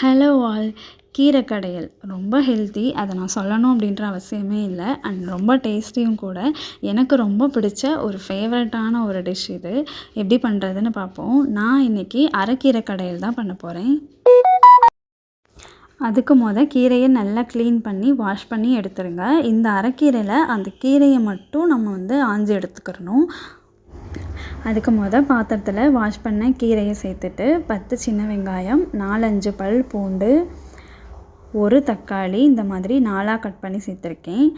Hello all. கீரை கடையல் ரொம்ப healthy அதை நான் சொல்லணும் அப்படின்ற அவசியமே இல்லை. அண்ட் ரொம்ப டேஸ்டியும் கூட. எனக்கு ரொம்ப பிடிச்ச ஒரு ஃபேவரட்டான ஒரு டிஷ் இது. எப்படி பண்ணுறதுன்னு பார்ப்போம். நான் இன்றைக்கி அரைக்கீரை கடையல் தான் பண்ண போகிறேன் அதுக்கு முத கீரையை நல்லா க்ளீன் பண்ணி வாஷ் பண்ணி எடுத்துருங்க. இந்த அரைக்கீரையில் அந்த கீரையை மட்டும் நம்ம வந்து ஆஞ்சு எடுத்துக்கிறணும். அதுக்கு முத பாத்திரத்தில் வாஷ் பண்ண கீரையை சேர்த்துட்டு பத்து சின்ன வெங்காயம் நாலஞ்சு பல் பூண்டு ஒரு தக்காளி இந்த மாதிரி நாலாக கட் பண்ணி சேர்த்துருக்கேன்.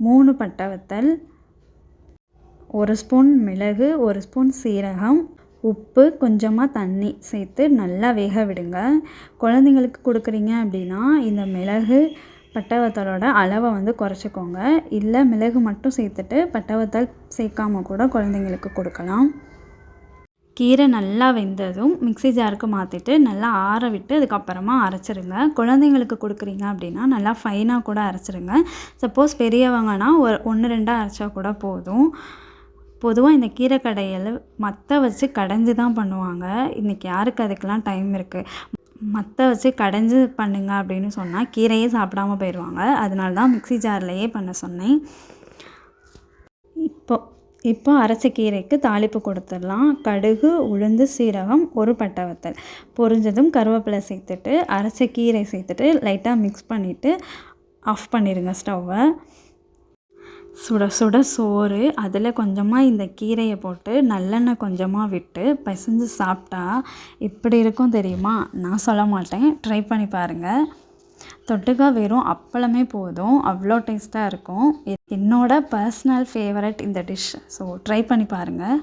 மூணு பட்டை வத்தல் ஒரு ஸ்பூன் மிளகு ஒரு ஸ்பூன் சீரகம் உப்பு கொஞ்சமாக தண்ணி சேர்த்து நல்லா வேக விடுங்க. குழந்தைங்களுக்கு கொடுக்குறீங்க அப்படின்னா இந்த மிளகு பட்டை அளவை வந்து குறைச்சிக்கோங்க. இல்லை மிளகு மட்டும் சேர்த்துட்டு பட்டை சேர்க்காம கூட குழந்தைங்களுக்கு கொடுக்கலாம். கீரை நல்லா வெந்ததும் மிக்ஸி ஜாருக்கு மாற்றிட்டு நல்லா ஆற விட்டு அதுக்கப்புறமா அரைச்சிருங்க. குழந்தைங்களுக்கு கொடுக்குறீங்க அப்படின்னா நல்லா ஃபைனாக கூட அரைச்சிருங்க. சப்போஸ் பெரியவங்கன்னா ஒரு ஒன்று ரெண்டாக அரைச்சா கூட போதும். பொதுவாக இந்த கீரை கடையில் மற்ற வச்சு கடைஞ்சி தான் பண்ணுவாங்க. இன்றைக்கி யாருக்கு அதுக்கெலாம் டைம் இருக்குது மற்ற வச்சு கடைஞ்சி பண்ணுங்க அப்படின்னு சொன்னால் கீரையே சாப்பிடாம போயிடுவாங்க அதனால தான் மிக்ஸி ஜார்லேயே பண்ண சொன்னேன். இப்போ இப்போ அரைச்ச கீரைக்கு தாளிப்பு கொடுத்துடலாம். கடுகு உளுந்து சீரகம் ஒரு பட்டை வத்தல். பொரிஞ்சதும் கருவேப்பிலை சேர்த்துட்டு அரைச்ச கீரை சேர்த்துட்டு லைட்டாக மிக்ஸ் பண்ணிவிட்டு ஆஃப் பண்ணிடுங்க ஸ்டவ்வை சுட சுட சோறு அதில் கொஞ்சமாக இந்த கீரையை போட்டு நல்லெண்ணெய் கொஞ்சமாக விட்டு பிசைஞ்சு சாப்பிட்டா எப்படி இருக்கும் தெரியுமா? நான் சொல்ல மாட்டேன். ட்ரை பண்ணி பாருங்கள் தொட்டுக்கா வெறும் அப்பளமே போதும். அவ்வளோ டேஸ்ட்டாக இருக்கும். என்னோட பர்ஸ்னல் ஃபேவரட் இந்த டிஷ் ஸோ ட்ரை பண்ணி பாருங்கள்